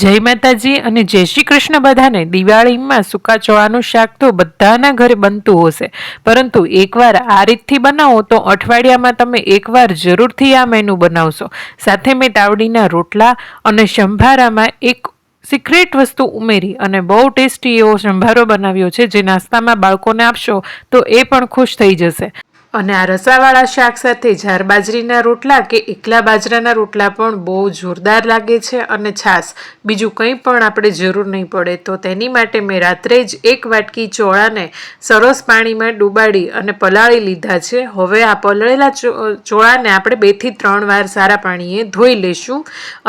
જય માતાજી અને જય શ્રી કૃષ્ણ બધાને. દિવાળીમાં સૂકા ચોળાનું શાક તો બધાના ઘરે બનતું હશે. પરંતુ એકવાર આ રીતથી બનાવો તો અઠવાડિયામાં તમે એકવાર જરૂરથી આ મેનુ બનાવશો. સાથે મેં તાવડીના રોટલા અને સંભારામાં એક સિક્રેટ વસ્તુ ઉમેરી અને બહુ ટેસ્ટી એવો સંભારો બનાવ્યો છે જે નાસ્તામાં બાળકોને આપશો તો એ પણ ખુશ થઈ જશે. અને આ રસાવાળા શાક સાથે જાર બાજરીના રોટલા કે એકલા બાજરાના રોટલા પણ બહુ જોરદાર લાગે છે અને છાશ. બીજું કંઈ પણ આપણે જરૂર નહીં પડે તો તેની માટે મેં રાત્રે જ એક વાટકી ચોળાને સરસ પાણીમાં ડૂબાડી અને પલાળી લીધા છે. હવે આ પલળેલા ચોળાને આપણે બેથી ત્રણ વાર સારા પાણીએ ધોઈ લેશું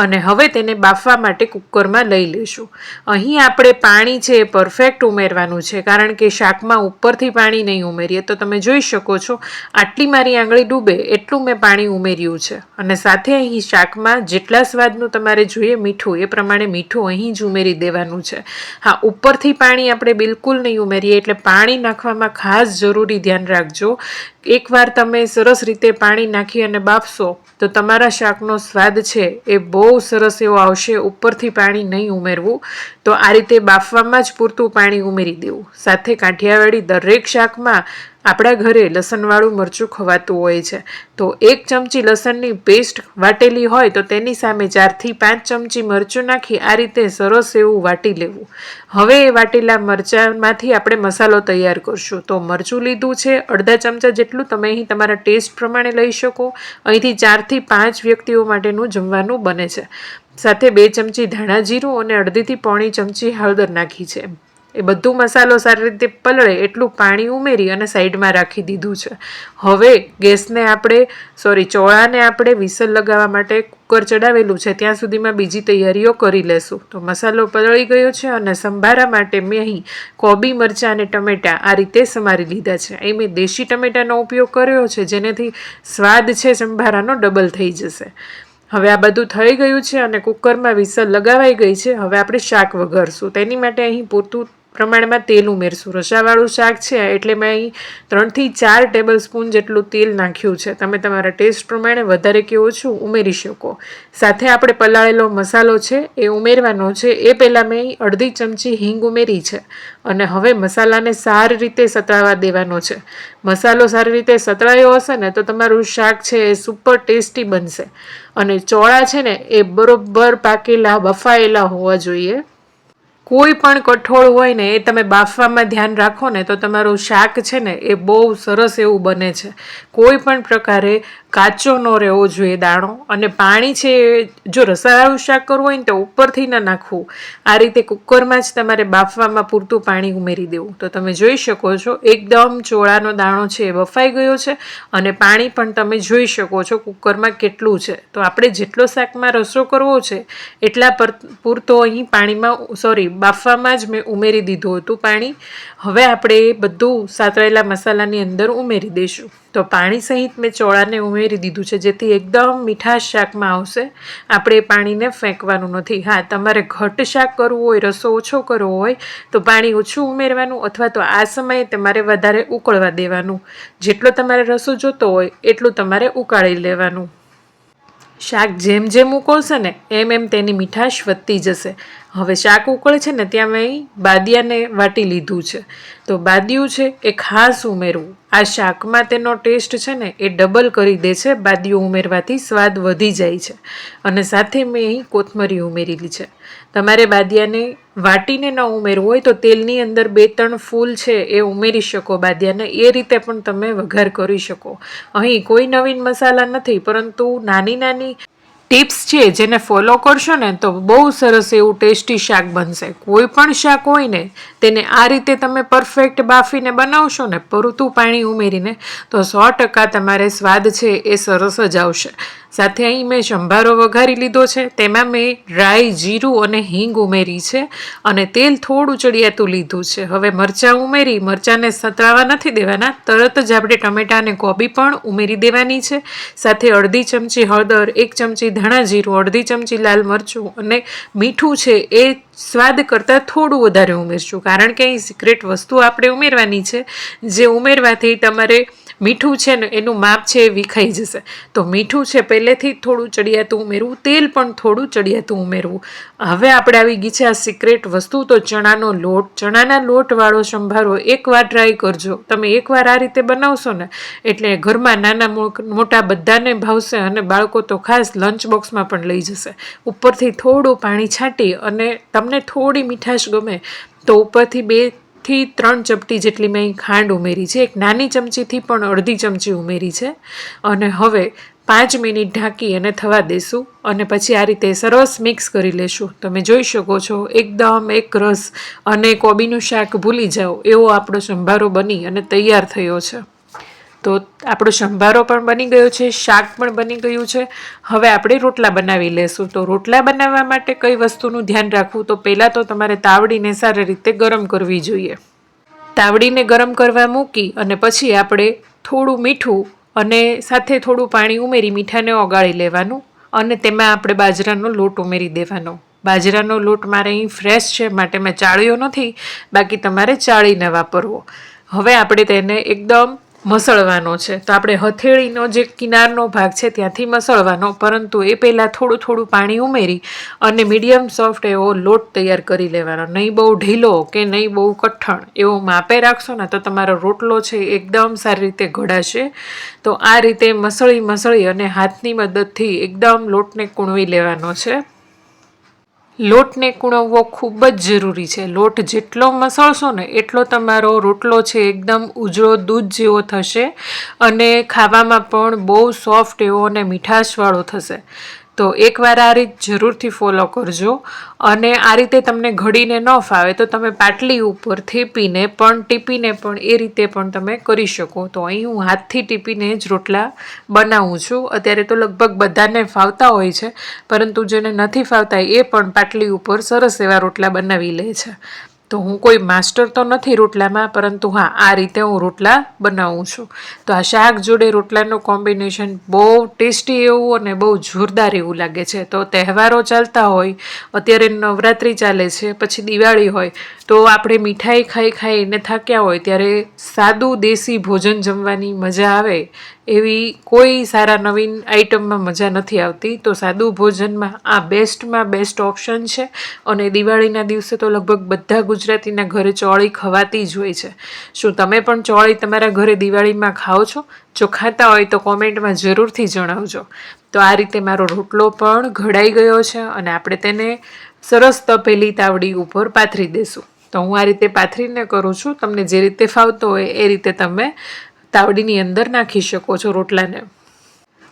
અને હવે તેને બાફવા માટે કુકરમાં લઈ લેશું. અહીં આપણે પાણી છે એ પરફેક્ટ ઉમેરવાનું છે કારણ કે શાકમાં ઉપરથી પાણી નહીં ઉમેરીએ. તો તમે જોઈ શકો છો આટલી મારી આંગળી ડૂબે એટલું મેં પાણી ઉમેર્યું છે. અને સાથે અહીં શાકમાં જેટલા સ્વાદનું તમારે જોઈએ મીઠું, એ પ્રમાણે મીઠું અહીં જ ઉમેરી દેવાનું છે. હા, ઉપરથી પાણી આપણે બિલકુલ નહીં ઉમેરીએ, એટલે પાણી નાખવામાં ખાસ જરૂરી ધ્યાન રાખજો. એકવાર તમે સરસ રીતે પાણી નાખી અને બાફશો, તો તમારા શાકનો સ્વાદ છે એ બહુ સરસ એવો આવશે, ઉપરથી પાણી નહીં ઉમેરવું. તો આ રીતે બાફવામાં જ પૂરતું પાણી ઉમેરી દેવું. સાથે કાઠિયાવાડી દરેક શાકમાં આપણા ઘરે લસણવાળું મરચું ખવાતું હોય છે. તો એક ચમચી લસણની પેસ્ટ વાટેલી હોય તો તેની સામે ચારથી પાંચ ચમચી મરચું નાખી આ રીતે સરસ એવું વાટી લેવું. હવે એ વાટેલા મરચાંમાંથી આપણે મસાલો તૈયાર કરશું. તો મરચું લીધું છે, અડધા ચમચા જેટલું તમે અહીં તમારા ટેસ્ટ પ્રમાણે લઈ શકો. અહીંથી ચારથી પાંચ વ્યક્તિઓ માટેનું જમવાનું બને છે. સાથે બે ચમચી ધાણા જીરું અને અડધીથી પોણી ચમચી હળદર નાખી છે. એ બધું મસાલો સારી રીતે પલળે, એટલું પાણી ઉમેરી અને સાઈડમાં રાખી દીધું છે. હવે ગેસને આપણે, સોરી, ચોળાને આપણે વિસલ લગાવવા માટે કુકર ચડાવેલું છે. ત્યાં સુધીમાં બીજી તૈયારીઓ કરી લેશું. તો મસાલો પલળી ગયો છે અને સંભારા માટે મેં અહીં કોબી, મરચાં અને ટમેટાં આ રીતે સમારી લીધા છે. અહીં મેં દેશી ટમેટાનો ઉપયોગ કર્યો છે, જેનાથી સ્વાદ છે સંભારાનો ડબલ થઈ જશે. હવે આ બધું થઈ ગયું છે અને કુકરમાં વિસલ લગાવાઈ ગઈ છે. હવે આપણે શાક વઘારશું. તેની માટે અહીં પૂરતું પ્રમાણમાં તેલ ઉમેરશું. રસાવાળું શાક છે, એટલે મેં અહીં ત્રણથી ચાર ટેબલ સ્પૂન જેટલું તેલ નાખ્યું છે. તમે તમારા ટેસ્ટ પ્રમાણે વધારે કે ઓછું ઉમેરી શકો. સાથે આપણે પલાળેલો મસાલો છે, એ ઉમેરવાનો છે. એ પહેલાં મેં અહીં અડધી ચમચી હિંગ ઉમેરી છે અને હવે મસાલાને સારી રીતે સતળાવા દેવાનો છે. મસાલો સારી રીતે સતળાયો હશે ને, તો તમારું શાક છે એ સુપર ટેસ્ટી બનશે. અને ચોળા છે ને, એ બરોબર પાકેલા, બફાયેલા હોવા જોઈએ. કોઈ પણ કઠોળ હોય ને એ તમે બાફવામાં ધ્યાન રાખો ને તો તમારું શાક છે ને એ બહુ સરસ એવું બને છે. કોઈ પણ પ્રકારે કાચો ન રહેવો જોઈએ દાણો અને પાણી છે, જો રસાવાળું શાક કરવું હોય ને તો ઉપરથી ન નાખવું. આ રીતે કુકરમાં જ તમારે બાફવામાં પૂરતું પાણી ઉમેરી દેવું. તો તમે જોઈ શકો છો, એકદમ ચોળાનો દાણો છે એ બફાઈ ગયો છે અને પાણી પણ તમે જોઈ શકો છો કુકરમાં કેટલું છે. તો આપણે જેટલો શાકમાં રસો કરવો છે, એટલા પર પૂરતો અહીં પાણીમાં સોરી બાફવામાં જ મેં ઉમેરી દીધું હતું પાણી. હવે આપણે બધું સાતળેલા મસાલાની અંદર ઉમેરી દઈશું. તો પાણી સહિત મેં ચોળાને ઉમેરી દીધું છે, જેથી એકદમ મીઠાશ શાકમાં આવશે. આપણે એ પાણીને ફેંકવાનું નથી. હા, તમારે ઘટ શાક કરવું હોય, રસો ઓછો કરવો હોય, તો પાણી ઓછું ઉમેરવાનું અથવા તો આ સમયે તમારે વધારે ઉકળવા દેવાનું. જેટલો તમારે રસો જોતો હોય, એટલું તમારે ઉકાળી લેવાનું. શાક જેમ જેમ ઉકળશે ને, એમ એમ તેની મીઠાશ વધતી જશે. હવે શાક ઉકળે છે ને ત્યાં મેં બાદિયાને વાટી લીધું છે. તો બાદિયું છે એ ખાસ ઉમેરવું. આ શાકમાં તેનો ટેસ્ટ છે ને એ ડબલ કરી દે છે, બાદિયું ઉમેરવાથી સ્વાદ વધી જાય છે. અને સાથે મેં અહીં કોથમરી ઉમેરેલી છે. તમારે બાદિયાને વાટીને ન ઉમેરવું હોય તો તેલની અંદર બે ત્રણ ફૂલ છે એ ઉમેરી શકો બાદિયાને. એ રીતે પણ તમે વઘાર કરી શકો. અહીં કોઈ નવીન મસાલા નથી, પરંતુ નાની નાની ટિપ્સ છે, જેને ફોલો કરશો ને તો બહુ સરસ એવું ટેસ્ટી શાક બનશે. કોઈ પણ શાક હોય ને, તેને આ રીતે તમે પરફેક્ટ બાફીને બનાવશો ને, પૂરતું પાણી ઉમેરીને, તો સો ટકા તમારે સ્વાદ છે એ સરસ જ આવશે. સાથે અહીં મેં સંભારો વઘારી લીધો છે, તેમાં મેં રાઈ, જીરું અને હિંગ ઉમેરી છે અને તેલ થોડું ચડિયાતું લીધું છે. હવે મરચાં ઉમેરી, મરચાંને સતળાવા નથી દેવાના, તરત જ આપણે ટમેટાં અને કોબી પણ ઉમેરી દેવાની છે. સાથે અડધી ચમચી હળદર, એક ચમચી ધાણા જીરું, અડધી ચમચી લાલ મરચું અને મીઠું છે એ સ્વાદ કરતાં થોડું વધારે ઉમેરશું. કારણ કે અહીં સિક્રેટ વસ્તુ આપણે ઉમેરવાની છે. જે ઉમેરવાથી તમારે મીઠું છે ને, એનું માપ છે એ વિખાઈ જશે. તો મીઠું છે, પહેલેથી થોડું ચડિયાતું ઉમેરવું, તેલ પણ થોડું ચડિયાતું ઉમેરવું. હવે આપણે આવી ગઈ છે આ સિક્રેટ વસ્તુ, તો ચણાનો લોટ. ચણાના લોટવાળો સંભારો એકવાર ટ્રાય કરજો. તમે એકવાર આ રીતે બનાવશો ને, એટલે ઘરમાં નાના મોટા બધાને ભાવશે અને બાળકો તો ખાસ લંચ બોક્સમાં પણ લઈ જશે. ઉપરથી થોડું પાણી છાંટી અને તમને થોડી મીઠાશ ગમે, તો ઉપરથી બે થી ત્રણ ચપટી જેટલી મેં ખાંડ ઉમેરી છે. એક નાની ચમચીથી પણ અડધી ચમચી ઉમેરી છે. અને હવે પાંચ મિનિટ ઢાંકી અને થવા દેશું અને પછી આ રીતે સરસ મિક્સ કરી લેશું. તમે જોઈ શકો છો, એકદમ એક રસ અને કોબીનું શાક ભૂલી જાઓ. એવો આપણો સંભારો બની અને તૈયાર થયો છે. તો આપણો સંભારો પણ બની ગયો છે, શાક પણ બની ગયું છે. હવે આપણે રોટલા બનાવી લેશું. તો રોટલા બનાવવા માટે કઈ વસ્તુનું ધ્યાન રાખવું? તો પહેલાં તો તમારે તાવડીને સારી રીતે ગરમ કરવી જોઈએ. તાવડીને ગરમ કરવા મૂકી અને પછી આપણે થોડું મીઠું અને સાથે થોડું પાણી ઉમેરી મીઠાને ઓગાળી લેવાનું અને તેમાં આપણે બાજરાનો લોટ ઉમેરી દેવાનો. બાજરાનો લોટ મારે અહીં ફ્રેશ છે, માટે મેં ચાળ્યો નથી. બાકી તમારે ચાળીને વાપરવો. હવે આપણે તેને એકદમ મસળવાનો છે. તો આપણે હથેળીનો જે કિનારનો ભાગ છે ત્યાંથી મસળવાનો. પરંતુ એ પહેલાં થોડું થોડું પાણી ઉમેરી અને મીડિયમ સોફ્ટ એવો લોટ તૈયાર કરી લેવાનો. નહીં બહુ ઢીલો કે નહીં બહુ કઠણ એવો માપે રાખશો ને તો તમારો રોટલો છે એકદમ સારી રીતે ઘડાશે. તો આ રીતે મસળી મસળી અને હાથની મદદથી એકદમ લોટને કૂણવી લેવાનો છે. લોટને કૂણવવો ખૂબ જ જરૂરી છે. લોટ જેટલો મસળશો ને એટલો તમારો રોટલો છે એકદમ ઉજળો દૂધ જેવો થશે અને ખાવામાં પણ બહુ સોફ્ટ એવો અને મીઠાશવાળો થશે. તો એકવાર આ રીત જરૂરથી ફોલો કરજો અને આ રીતે તમને ઘડીને ન ફાવે તો તમે પાટલી ઉપર થેપીને પણ ટીપીને પણ એ રીતે પણ તમે કરી શકો. તો અહીં હું હાથથી ટીપીને જ રોટલા બનાવું છું. અત્યારે તો લગભગ બધાને ફાવતા હોય છે, પરંતુ જેને નથી ફાવતા એ પણ પાટલી ઉપર સરસ એવા રોટલા બનાવી લે છે. તો હું કોઈ માસ્ટર તો નથી રોટલામાં, પરંતુ હા, આ રીતે હું રોટલા બનાવું છું. તો આ શાક જોડે રોટલાનું કોમ્બિનેશન બહુ ટેસ્ટી એવું અને બહુ જોરદાર એવું લાગે છે. તો તહેવારો ચાલતા હોય, અત્યારે નવરાત્રિ ચાલે છે, પછી દિવાળી હોય, તો આપણે મીઠાઈ ખાઈ ખાઈને થાક્યા હોય, ત્યારે સાદું દેશી ભોજન જમવાની મજા આવે, એવી કોઈ સારા નવીન આઈટમમાં મજા નથી આવતી. તો સાદું ભોજનમાં આ બેસ્ટમાં બેસ્ટ ઓપ્શન છે અને દિવાળીના દિવસે તો લગભગ બધા ગુજરાતીના ઘરે ચોળી ખવાતી જ હોય છે. શું તમે પણ ચોળી તમારા ઘરે દિવાળીમાં ખાઓ છો? જો ખાતા હોય તો કોમેન્ટમાં જરૂરથી જણાવજો. તો આ રીતે મારો રોટલો પણ ઘડાઈ ગયો છે અને આપણે તેને સરસ તપેલી તાવડી ઉપર પાથરી દેશું. તો હું આ રીતે પાથરીને કરું છું. તમને જે રીતે ફાવતો હોય એ રીતે તમે તાવડીની અંદર નાખી શકો છો રોટલાને.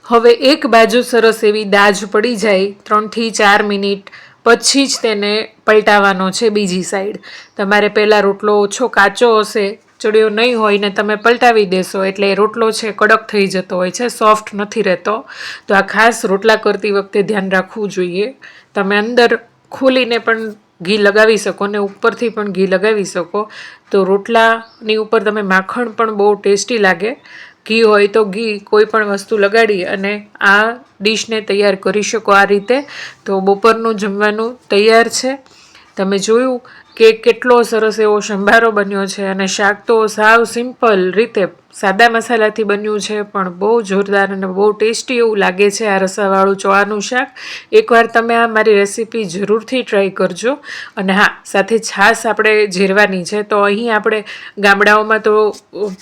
હવે એક બાજુ સરસ એવી દાજ પડી જાય. ત્રણથી ચાર મિનિટ પછી જ તેને પલટાવવાનો છે બીજી સાઈડ તમારે પહેલાં રોટલો ઓછો કાચો હશે, ચડ્યો નહીં હોય ને તમે પલટાવી દેશો એટલે એ રોટલો છે કડક થઈ જતો હોય છે સોફ્ટ નથી રહેતો. તો આ ખાસ રોટલા કરતી વખતે ધ્યાન રાખવું જોઈએ. તમે અંદર ખોલીને પણ ઘી લગાવી શકો ને ઉપરથી પણ ઘી લગાવી શકો. તો રોટલાની ઉપર તમે માખણ પણ બહુ ટેસ્ટી લાગે. ઘી હોય તો ઘી કોઈ પણ વસ્તુ લગાડી અને આ ડીશને તૈયાર કરી શકો આ રીતે. તો બપોરનું જમવાનું તૈયાર છે. તમે જોયું કે કેટલો સરસ એવો સંભારો બન્યો છે અને શાક તો સાવ સિમ્પલ રીતે સાદા મસાલાથી બન્યું છે, પણ બહુ જોરદાર અને બહુ ટેસ્ટી એવું લાગે છે આ રસાવાળું ચોળાનું શાક. એકવાર તમે આ મારી રેસીપી જરૂરથી ટ્રાય કરજો. અને હા, સાથે છાશ આપણે ઝેરવાની છે, તો અહીં આપણે ગામડાઓમાં તો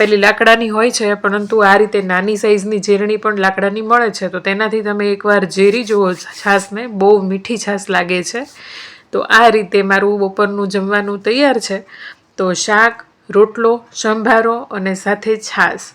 પેલી લાકડાની હોય છે, પરંતુ આ રીતે નાની સાઇઝની ઝેરણી પણ લાકડાની મળે છે. તો તેનાથી તમે એકવાર ઝેરી જુઓ છાશને, બહુ મીઠી છાશ લાગે છે. તો આ રીતે મારું બપોરનું જમવાનું તૈયાર છે. તો શાક, રોટલો, સંભારો અને સાથે છાશ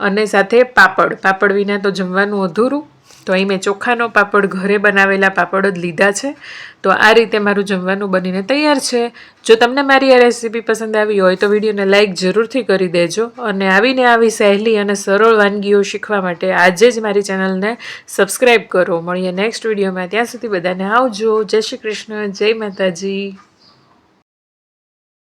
અને સાથે પાપડ. પાપડ વિના તો જમવાનું અધૂરું. તો અહીં મેં ચોખાનો પાપડ ઘરે બનાવેલા પાપડ જ લીધા છે. તો આ રીતે મારું જમવાનું બનીને તૈયાર છે. જો તમને મારી આ રેસીપી પસંદ આવી હોય તો વિડીયોને લાઇક જરૂરથી કરી દેજો અને આવીને આવી સહેલી અને સરળ વાનગીઓ શીખવા માટે આજે જ મારી ચેનલને સબસ્ક્રાઈબ કરો. મળીએ નેક્સ્ટ વિડીયોમાં. ત્યાં સુધી બધાને આવજો. જય શ્રી કૃષ્ણ. જય માતાજી.